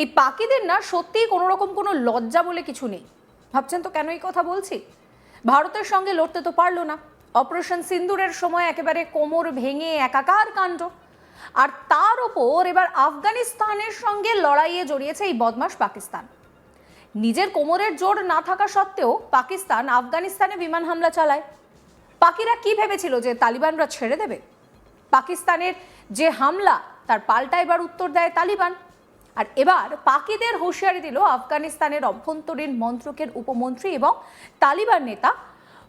এই পাকিদের না সত্যিই কোনো রকম কোনো লজ্জা বলে কিছু নেই। ভাবছেন তো কেন এই কথা বলছি? ভারতের সঙ্গে লড়তে তো পারল না। অপারেশন সিন্দুরের সময় একেবারে কোমর ভেঙে একাকার কাণ্ড। আর তার ওপর এবার আফগানিস্তানের সঙ্গে লড়াইয়ে জড়িয়েছে এই বদমাস পাকিস্তান। নিজের কোমরের জোর না থাকা সত্ত্বেও পাকিস্তান আফগানিস্তানে বিমান হামলা চালায়। পাকিরা কি ভেবেছিল যে তালিবানরা ছেড়ে দেবে? পাকিস্তানের যে হামলা, তার পাল্টা এবার উত্তর দেয় তালিবান। আর এবার পাকিদের হুঁশিয়ারি দিল আফগানিস্তানের অভ্যন্তরীণ মন্ত্রকের উপমন্ত্রী এবং তালিবান নেতা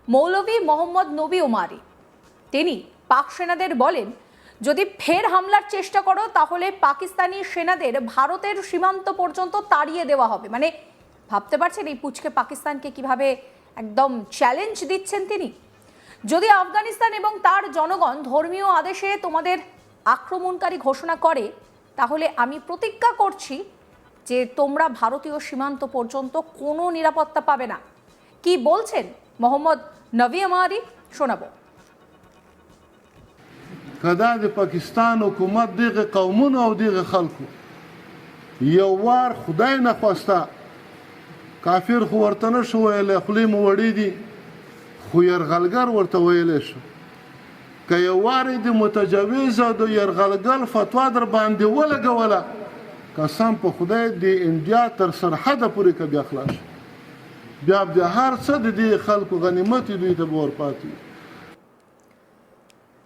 মৌলভী মোহাম্মদ নবী ওমারি তিনি পাক সেনাদের বলেন, যদি ফের হামলার চেষ্টা করো, তাহলে পাকিস্তানি সেনাদের ভারতের সীমান্ত পর্যন্ত তাড়িয়ে দেওয়া হবে। মানে ভাবতে পারছেন এই পুচকে পাকিস্তানকে কীভাবে একদম চ্যালেঞ্জ দিচ্ছেন তিনি? যদি আফগানিস্তান এবং তার জনগণ ধর্মীয় আদেশে তোমাদের আক্রমণকারী ঘোষণা করে তাহলে আমি প্রতিজ্ঞা করছি যে তোমরা ভারতীয় সীমান্ত পর্যন্ত কোনো নিরাপত্তা পাবে না কি বলছেন মোহাম্মদ নবী আমারি শোনাবো کدا د پاکستان حکومت دغه قومونو او دغه خلکو یو وار خدای نه خواسته کافر خو ورته نه شو ویلی خولې مو وړې دي خو یرغلګر ورته ویلی شو که یو وار یې د متجاوز او د یرغلګر فتوا در باندې ولګوله قسم په خدای د انډیا تر سرحده پورې که بیا خلاص شو. بیا د هر څه د دې خلکو غنیمت دوی ته به ورپاتې وي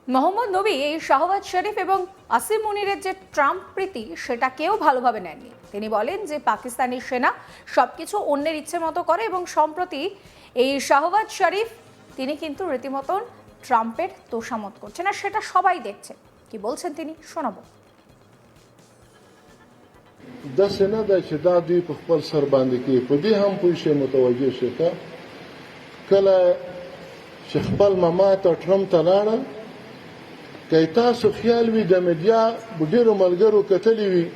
মোহাম্মদ নবী এই শাহবাজ শরীফ এবং আসিম মুনিরের যে ট্রাম্প প্রীতি সেটাকেও ভালোভাবে নেননি তিনি বলেন যে পাকিস্তানি সেনা সবকিছু অন্যের ইচ্ছে মতো করে এবং সম্প্রতি এই শাহবাজ শরীফ তিনি কিন্তু রীতিমতন ট্রাম্পের তোষামত করছেন আর সেটা সবাই দেখছে কি বলছেন তিনি শোনাবো داسې نه ده چې دا دوی په خپل سر باندې کوي په دې هم پوه شي متوجه شي ته کله چې خپل ماما ته ټرمپ ته لاړه که تاسو خیال وي د میډیا ډېرو ملګرو کتلی وي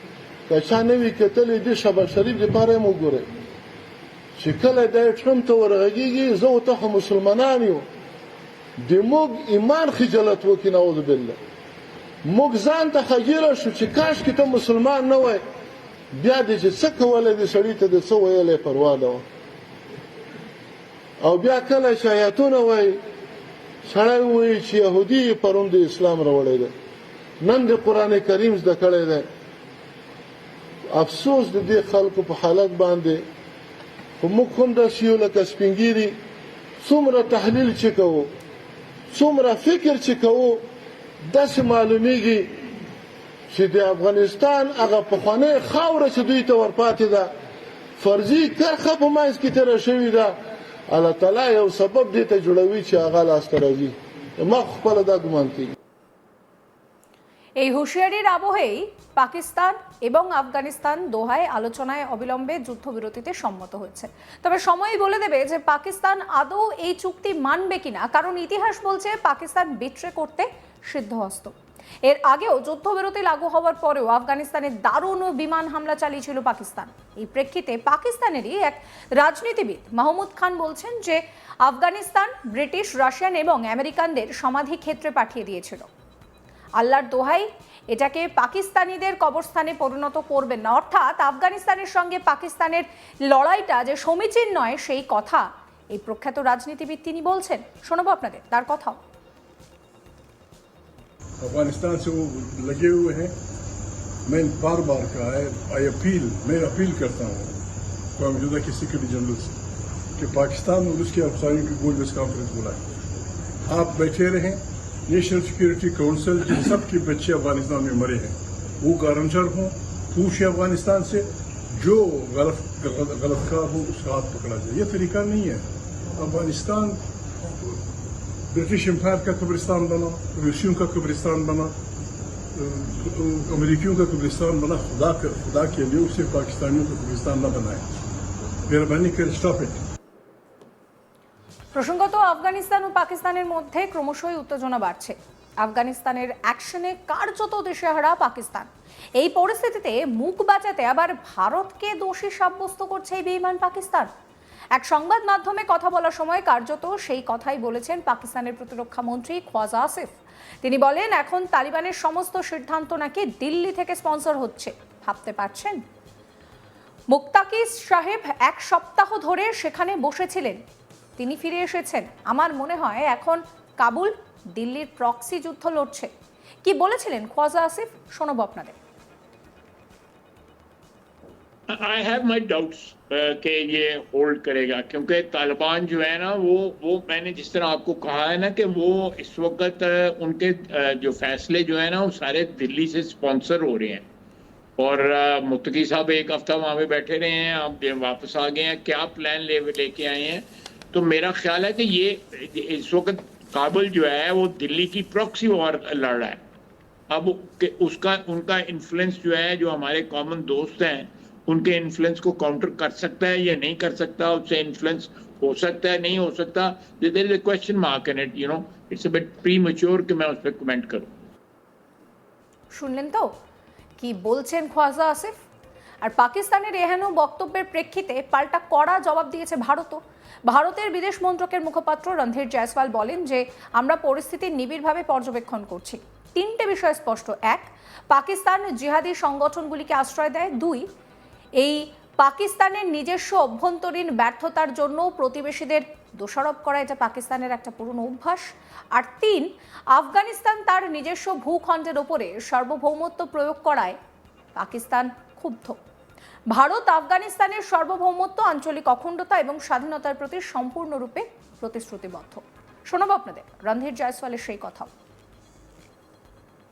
که چا نه وي کتلی د شهباز شریف لپاره یې وګورئ چې کله د ټرمپ ته ورغږېږي زه او ته خو مسلمانان یو د موږ ایمان خجالت وکړي نعوذ بالله. موږ ځان ته خجیله شو چې کاش کې ته مسلمان نه وای بیا دې چې څه کولی دې سړي ته د څه ویلی پروا نه او بیا کله چې آیاتونه وایي سړی وایي چې یهودي پرون د اسلام راوړی دی. نن د قرآن کریم زده کړی دی. افسوس د دې خلکو په حالت باندې. خو موږ هم داسې یو لکه سپینګیري څومره تحلیل چې کوو څومره فکر چې کوو داسې معلومیږي چې د افغانستان هغه پخوانی خاوره چې دوی ته ورپاتې ده فرضي کرخه په منځ کې تېره شوې ده. الله تعالی یو سبب دې ته جوړوي چې هغه لاسته راځي. ما خپله دا ګمان کوي এই হুঁশিয়ারির আবহেই পাকিস্তান এবং আফগানিস্তান দোহায় আলোচনায় অবিলম্বে যুদ্ধবিরতিতে সম্মত হয়েছে তবে সময়ই বলে দেবে যে পাকিস্তান আদৌ এই চুক্তি মানবে কিনা, কারণ ইতিহাস বলছে পাকিস্তান বিট্রে করতে সিদ্ধহস্ত। এর আগেও যুদ্ধবিরতি লাগু হওয়ার পরেও আফগানিস্তানে দারুণ বিমান হামলা চালিয়েছিল পাকিস্তান। এই প্রেক্ষিতে পাকিস্তানেরই এক রাজনীতিবিদ মাহমুদ খান বলছেন যে আফগানিস্তান, ব্রিটিশ, রাশিয়ান এবং আমেরিকানদের সমাধি ক্ষেত্রে পাঠিয়ে দিয়েছিল। আল্লাহর দোহাই এটাকে পাকিস্তানিদের কবরস্থানে পরিণত করবেন না অর্থাৎ আফগানিস্তানের সঙ্গে পাকিস্তানের লড়াইটা যে সমীচীন নয় সেই কথা এই প্রখ্যাত রাজনীতিবিদ তিনি বলছেন শোনাবো আপনাদের তার কথাও अफगानिस्तान से वो लगे हुए हैं मैं बार बार कहा है आई अपील मैं अपील करता हूँ कौम मौजूदा के सेक्रेटरी जनरल से कि पाकिस्तान और उसके अफसारियों की गोलबेस कॉन्फ्रेंस बुलाएं आप बैठे रहें नेशनल सिक्योरिटी काउंसिल जिन सब के बच्चे अफ़गानिस्तान में मरे हैं, वो गारंटर हों, पूछे अफ़गानिस्तान से, जो गलत गलत गलतकार हो, उसका हाथ पकड़ा जाए। ये तरीका नहीं है। अफ़गानिस्तान ब्रिटिश एम्पायर का कब्रिस्तान बना, रूसियों का कब्रिस्तान बना अमेरिकियों का कब्रिस्तान बना, खुदा कर, खुदा के लिए उसे पाकिस्तानियों का कब्रिस्तान न बनाए। मेहरबानी कर स्टॉप इट প্রসঙ্গত, আফগানিস্তান ও পাকিস্তানের মধ্যে ক্রমশই উত্তেজনা বাড়ছে। আফগানিস্তানের অ্যাকশনে কার্যত দিশেহারা পাকিস্তান। এই পরিস্থিতিতে মুখ বাঁচাতে আবার ভারতকে দোষী সাব্যস্ত করছে এই বেইমান পাকিস্তান। এক সংবাদ মাধ্যমে কথা বলার সময় কার্যত সেই কথাই বলেছেন পাকিস্তানের প্রতিরক্ষা মন্ত্রী খোয়াজা আসিফ। তিনি বলেন, এখন তালিবানের সমস্ত সিদ্ধান্ত নাকি দিল্লি থেকে স্পন্সর হচ্ছে। ভাবতে পারছেন? মুক্তাকিস সাহেব এক সপ্তাহ ধরে সেখানে বসেছিলেন। তিনি ফিরে এসেছেন আমার মনে হয় এখন কাবুল দিল্লির প্রক্সি যুদ্ধ লড়ছে কি বলেছিলেন খোয়াজা আসিফ শোনাবো আপনাদের आई हैव माई डाउट्स कि ये होल्ड करेगा क्योंकि तालिबान जो है ना वो वो मैंने जिस तरह आपको कहा है ना कि वो इस वक्त uh, उनके uh, जो फैसले जो है ना वो सारे दिल्ली से स्पॉन्सर हो रहे हैं और uh, मुत्तकी साहब एक हफ्ता वहाँ पे बैठे रहे हैं अब ये वापस आ गए हैं क्या प्लान ले लेके आए हैं तो मेरा ख्याल है कि ये इस वक्त काबुल जो है वो दिल्ली की प्रॉक्सी वॉर लड़ रहा है अब के- उसका उनका इन्फ्लुएंस जो है जो हमारे कॉमन दोस्त हैं उनके इन्फ्लुएंस को काउंटर कर सकता है या नहीं कर सकता उससे इन्फ्लुएंस हो सकता है नहीं हो सकता there is a question mark in it you know it's a bit premature कि मैं उस पर कमेंट करूं শুনলেন তো কি বলছেন খোয়াজা আসিফ আর পাকিস্তানের এহেন বক্তব্যের প্রেক্ষিতে পাল্টা কড়া জবাব দিয়েছে ভারতও। ভারতের বিদেশ মন্ত্রকের মুখপাত্র রণধীর জয়সওয়াল বলেন যে, আমরা পরিস্থিতি নিবিড়ভাবে পর্যবেক্ষণ করছি। তিনটে বিষয় স্পষ্ট। এক, পাকিস্তান জিহাদি সংগঠনগুলিকে আশ্রয় দেয়। দুই, এই পাকিস্তানের নিজস্ব অভ্যন্তরীণ ব্যর্থতার জন্য প্রতিবেশীদের দোষারোপ করা এটা পাকিস্তানের একটা পুরনো অভ্যাস। আর তিন, আফগানিস্তান তার নিজস্ব ভূখণ্ডের ওপরে সার্বভৌমত্ব প্রয়োগ করায় পাকিস্তান ক্ষুব্ধ ভারত আফগানিস্তানের সার্বভৌমত্ব আঞ্চলিক অখণ্ডতা এবং স্বাধীনতার প্রতি সম্পূর্ণরূপে প্রতিশ্রুতিবদ্ধ শোনাবো আপনাদের রণধীর জয়সওয়ালের সেই কথা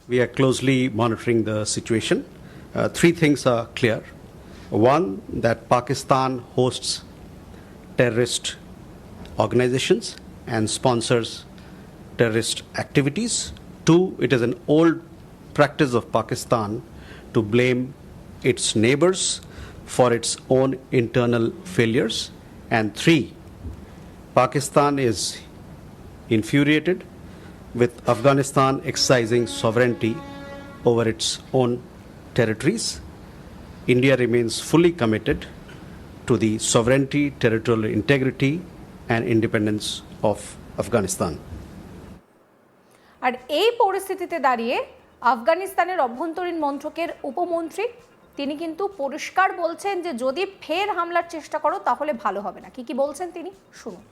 We are closely monitoring the situation. Uh, three things are clear. One, that Pakistan hosts terrorist organizations and sponsors terrorist activities. Two, it is an old practice of Pakistan to blame its neighbors for its own internal failures. And three, Pakistan is infuriated with Afghanistan exercising sovereignty over its own territories. India remains fully committed to the sovereignty, territorial integrity, and independence of Afghanistan. আর এই পরিস্থিতিতে দাঁড়িয়ে আফগানিস্তানের অভ্যন্তরীণ মন্ত্রকের উপমন্ত্রী তিনি কিন্তু পরিষ্কার বলছেন যে যদি ফের হামলার চেষ্টা করো তাহলে ভালো হবে না কি কি বলছেন তিনি শুনুন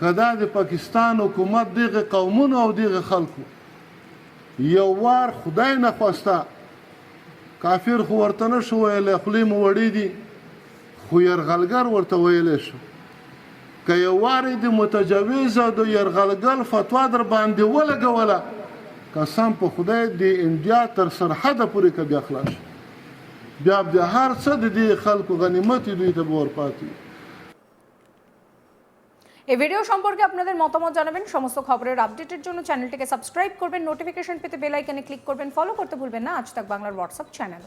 کدا د پاکستان حکومت دغه قومونو او دغه خلکو یو وار خدای نه خواسته کافر خو ورته نه شو ویلی خولې مو وړې دي خو یرغلګر ورته ویلی شو که یو وار یې د متجاوز او د یرغلګر فتوا در باندې ولګوله قسم په خدای د انډیا تر سرحده پورې که بیا خلاص شو. بیا د هر څه د دې خلکو غنیمت دوی ته به ورپاتې وي এই ভিডিও সম্পর্কে আপনাদের মতামত জানাবেন সমস্ত খবরের আপডেটের জন্য চ্যানেলটিকে সাবস্ক্রাইব করবেন নোটিফিকেশন পেতে বেল আইকনে ক্লিক করবেন ফলো করতে ভুলবেন না আজ তাক বাংলার হোয়াটসঅ্যাপ চ্যানেল